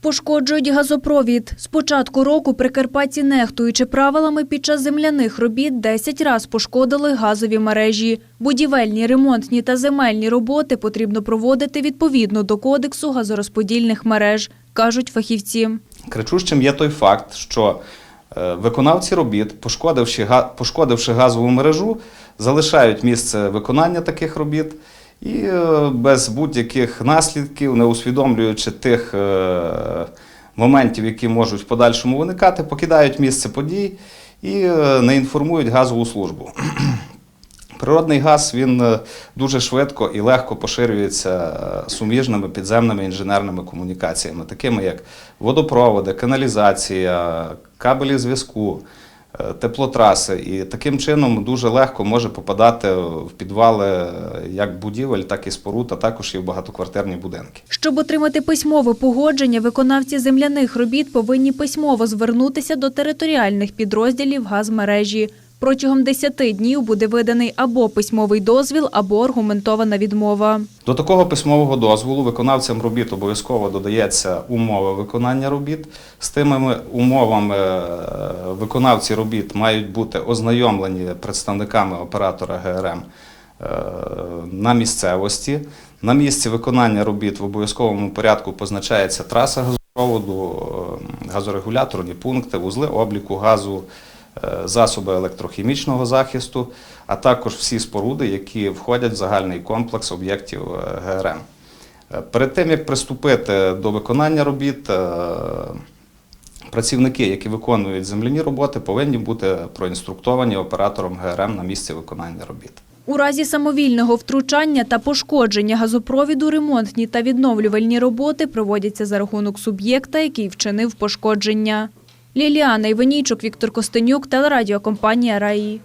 Пошкоджують газопровід. З початку року прикарпатці, нехтуючи правилами, під час земляних робіт 10 раз пошкодили газові мережі. Будівельні, ремонтні та земельні роботи потрібно проводити відповідно до кодексу газорозподільних мереж, кажуть фахівці. Кричущим є той факт, що е, виконавці робіт, пошкодивши, га- пошкодивши газову мережу, залишають місце виконання таких робіт і е, без будь-яких наслідків, не усвідомлюючи тих е, моментів, які можуть в подальшому виникати, покидають місце подій і е, не інформують газову службу. Природний газ він дуже швидко і легко поширюється суміжними підземними інженерними комунікаціями, такими як водопроводи, каналізація, кабелі зв'язку, теплотраси. І таким чином дуже легко може попадати в підвали е, як будівель, так і споруд, а також і в багатоквартирні будинки. Щоб отримати письмове погодження, виконавці земляних робіт повинні письмово звернутися до територіальних підрозділів газмережі. Протягом 10 днів буде виданий або письмовий дозвіл, або аргументована відмова. До такого письмового дозволу виконавцям робіт обов'язково додається умова виконання робіт. З тими умовами е, виконавці робіт мають бути ознайомлені представниками оператора ГРМ е, на місцевості. На місці виконання робіт в обов'язковому порядку позначається траса газопроводу, е, газорегуляторні пункти, вузли обліку газу, засоби електрохімічного захисту, а також всі споруди, які входять в загальний комплекс об'єктів е, ГРМ. Е, Перед тим, як приступити до виконання робіт, е, працівники, які виконують земляні роботи, повинні бути проінструктовані оператором ГРМ на місці виконання робіт. У разі самовільного втручання та пошкодження газопровіду ремонтні та відновлювальні роботи проводяться за рахунок суб'єкта, який вчинив пошкодження. Ліліана Іванійчук, Віктор Костенюк, телерадіокомпанія «Раї».